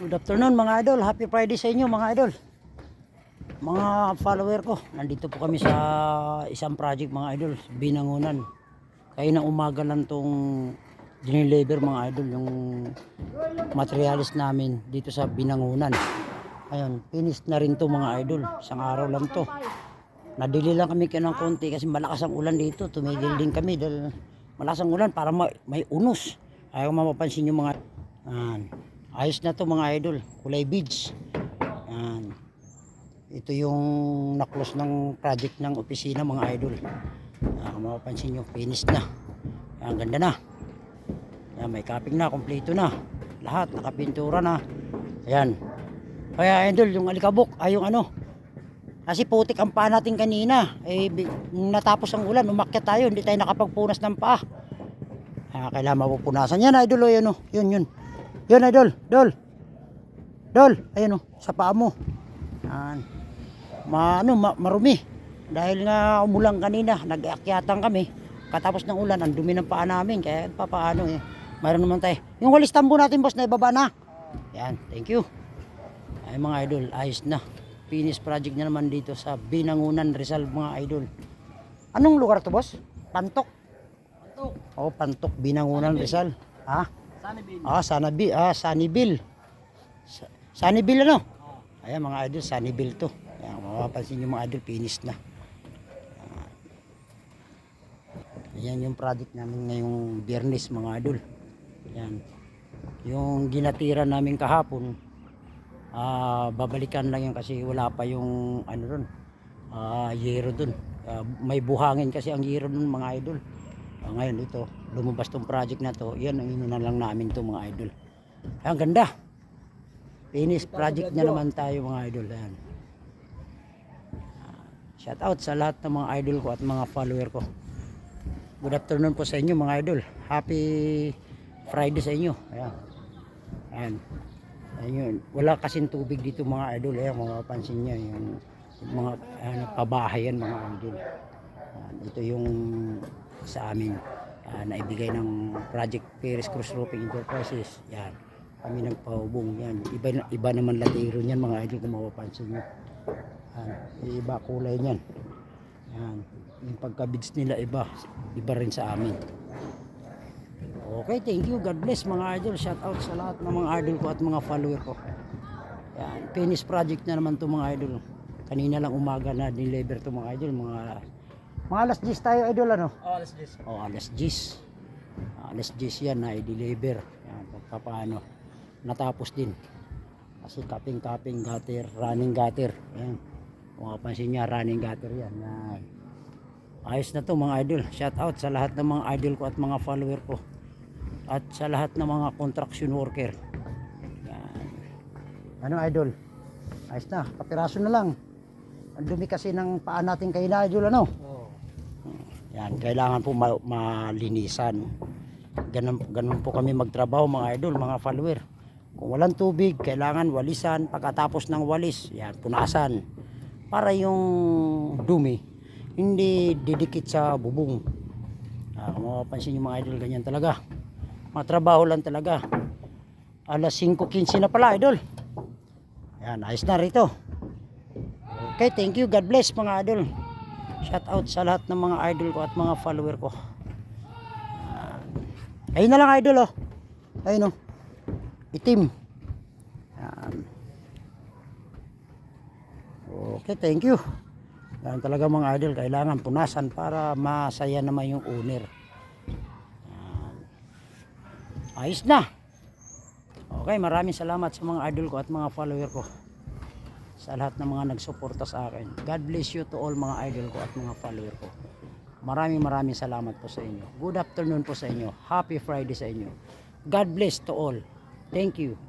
Good afternoon mga idol. Happy Friday sa inyo mga idol. Mga follower ko, nandito po kami sa isang project mga idol, Binangunan. Kaya na umaga lang tong diniliver mga idol yung materialis namin dito sa Binangunan. Ayun, finish na rin to mga idol. Isang araw lang to. Nadili lang kami kaya ng konti kasi malakas ang ulan dito. Tumigil din kami dahil malakas ang ulan para may, may unos. Ayaw mapapansin yung mga... Yan. Ayos na to mga idol. Kulay beads. Yan. Ito yung naklos ng project ng opisina mga idol. Ah, kung mapapansin nyo, finish na. Yan, ganda na. Yan, may capping na, kompleto na. Lahat, nakapintura na. Ayan. Kaya idol, yung alikabok, ay yung ano. Kasi putik ang paa natin kanina. Eh, natapos ang ulan, umakyat tayo, hindi tayo nakapagpunas ng paa. Ah, kailangan mapupunasan. Yan idol, oh, yun, oh. yun, yun. Yun idol, dol. Dol, ayun oh, sa paa mo. Yan. Ma, ano, ma, marumi. Dahil nga umulang kanina, nag-aakyatan kami. Katapos ng ulan, ang dumi ng paa namin. Kaya papaano eh. Mayroon naman tayo. Yung walis tambo natin boss, na ibaba na. Yan, thank you. Ay mga idol, ayos na. Finish project na naman dito sa Binangunan Rizal mga idol. Anong lugar to boss? Pantok? Pantok. Oh, Pantok, Binangunan Rizal. Ha? Sunnybeam. Ah, Sanabi, ah, Sunnyville. Sunnyville ano? Ayan mga idol, Sunnyville to. Ayan, mapapansin yung mga idol, finish na. Ah. Ayan yung project namin ngayong biyernes mga idol. Ayan. Yung ginatira namin kahapon, ah, babalikan lang yan kasi wala pa yung ano ron, ah, yero dun. Ah, may buhangin kasi ang yero dun mga idol. Ah, ngayon ito, lumabas tong project na to, yan ang inuna lang namin to mga idol. Ang ganda. Finish project na naman tayo mga idol. Ayan. Ah, Shout out sa lahat ng mga idol ko at mga follower ko. Good afternoon po sa inyo mga idol. Happy Friday sa inyo. Ayan. Ayan. Ayun. Wala kasing tubig dito mga idol. Ayan, mga pansin niya yung mga ano, pabahayan mga idol. Ayan, ito yung sa amin ah, naibigay ng Project Paris Cruz Roofing Enterprises. Yan. Kami nagpahubong yan. Iba, iba naman latiro niyan mga idol kung mapapansin niyo. Yan. Iba kulay niyan. Yan. Yung pagka-bids nila iba. Iba rin sa amin. Okay, thank you. God bless mga idol. Shout out sa lahat ng mga idol ko at mga follower ko. Yan. Finish project na naman to mga idol. Kanina lang umaga na deliver to mga idol. Mga mga alas 10 tayo idol ano? Oh, let's this. O alas 10. Alas 10 yan na i-deliver. Yan, paano. Natapos din. Kasi kaping-kaping gutter, running gutter. Yan. Kung mapansin niya, running gutter yan. Yan. Ayos na to mga idol. Shout out sa lahat ng mga idol ko at mga follower ko. At sa lahat ng mga construction worker. Yan. Ano idol? Ayos na. Kapiraso na lang. Ang dumi kasi ng paa natin kay na idol ano? Yan, kailangan po ma- malinisan. Ganun, ganun po kami magtrabaho mga idol, mga follower. Kung walang tubig, kailangan walisan. Pagkatapos ng walis, yan, punasan. Para yung dumi, hindi didikit sa bubong. Ah, kung mapapansin yung mga idol, ganyan talaga. Matrabaho lang talaga. Alas 5.15 na pala, idol. Yan, ayos na rito. Okay, thank you. God bless mga idol. Shout out sa lahat ng mga idol ko at mga follower ko. Yan. Ayun na lang idol oh. Ayun oh. Itim. Yan. Okay, thank you. Yan talaga mga idol, kailangan punasan para masaya naman yung owner. Yan. Ayos na. Okay, maraming salamat sa mga idol ko at mga follower ko sa lahat ng mga nagsuporta sa akin. God bless you to all mga idol ko at mga follower ko. Maraming maraming salamat po sa inyo. Good afternoon po sa inyo. Happy Friday sa inyo. God bless to all. Thank you.